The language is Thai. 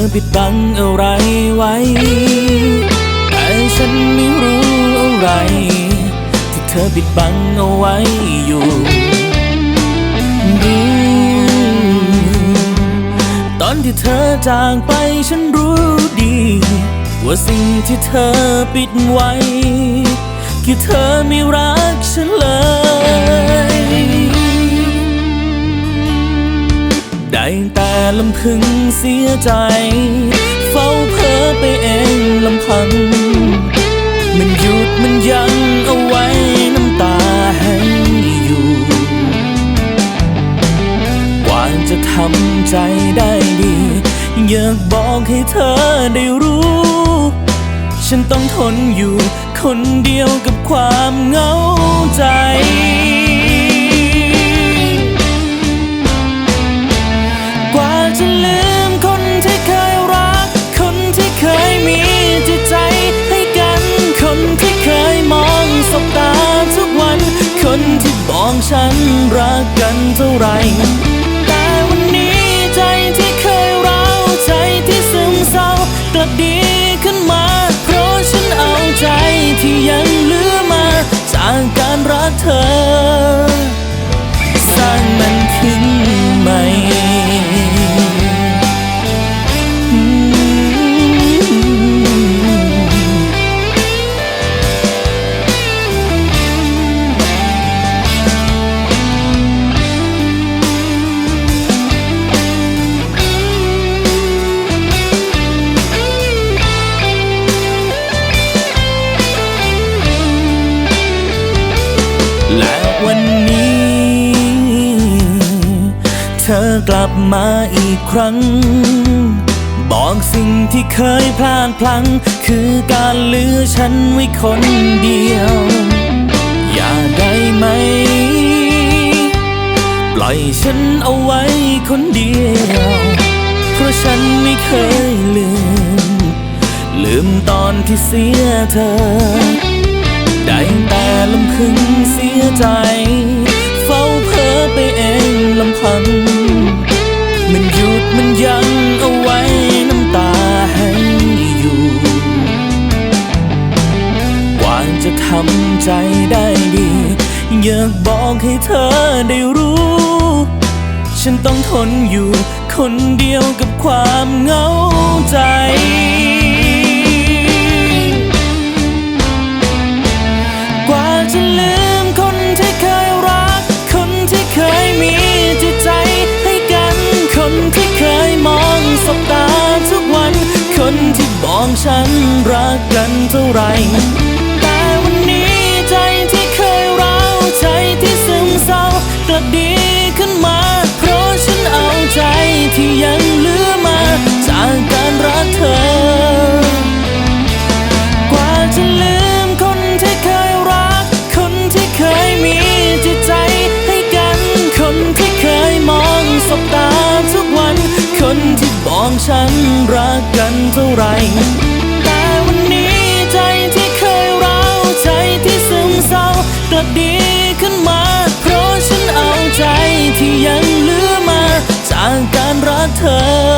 อปิดบังอะไรไว้ แต่ฉันไม่รู้อะไร ที่เธอปิดบังเอาไว้อยู่รู้ตอนที่เธอจากไปฉันรู้ดี ว่าสิ่งที่เธอปิดไว้ คือเธอไม่รักฉันเลย ได้แต่ลำพึงเสียใจ เฝ้าเพ้อไปเองลำพัง มันหยุดมันยั้งเอาไว้น้ำตาให้อยู่กว่าจะทำใจได้ดี อยากบอกให้เธอได้รู้ ฉันต้องทนอยู่คนเดียวกับความเหงาใจ รักกันเท่าไหร และวันนี้ เธอกลับมาอีกครั้ง บอกสิ่งที่เคยพลาดพลั้ง คือการลือฉันไว้คนเดียว อย่าได้ไหม ปล่อยฉันเอาไว้คนเดียว เพราะฉันไม่เคยลืม ลืมตอนที่เสียเธอ ได้แต่ลำพึงเสียใจ เฝ้าเพ้อไปเองลำพัง มันหยุดมันยั้งเอาไว้น้ำตาให้อยู่ กว่าจะทำใจได้ดี อยากบอกให้เธอได้รู้ ฉันต้องทนอยู่คนเดียวกับความเหงาใจ ฉันรักกันเท่าไหรแต่วันนี้ใจที่เคยร้าวใจที่ซึมเศร้ากลับดีขึ้นมา เพราะฉันเอาใจที่ยังเหลือมา จากการรักเธอ กว่าจะลืมคนที่เคยรัก คนที่เคยมีจิตใจให้กัน คนที่เคยมองสบตาทุกวัน คนที่บอกฉันรักกันเท่าไหร รักเธอ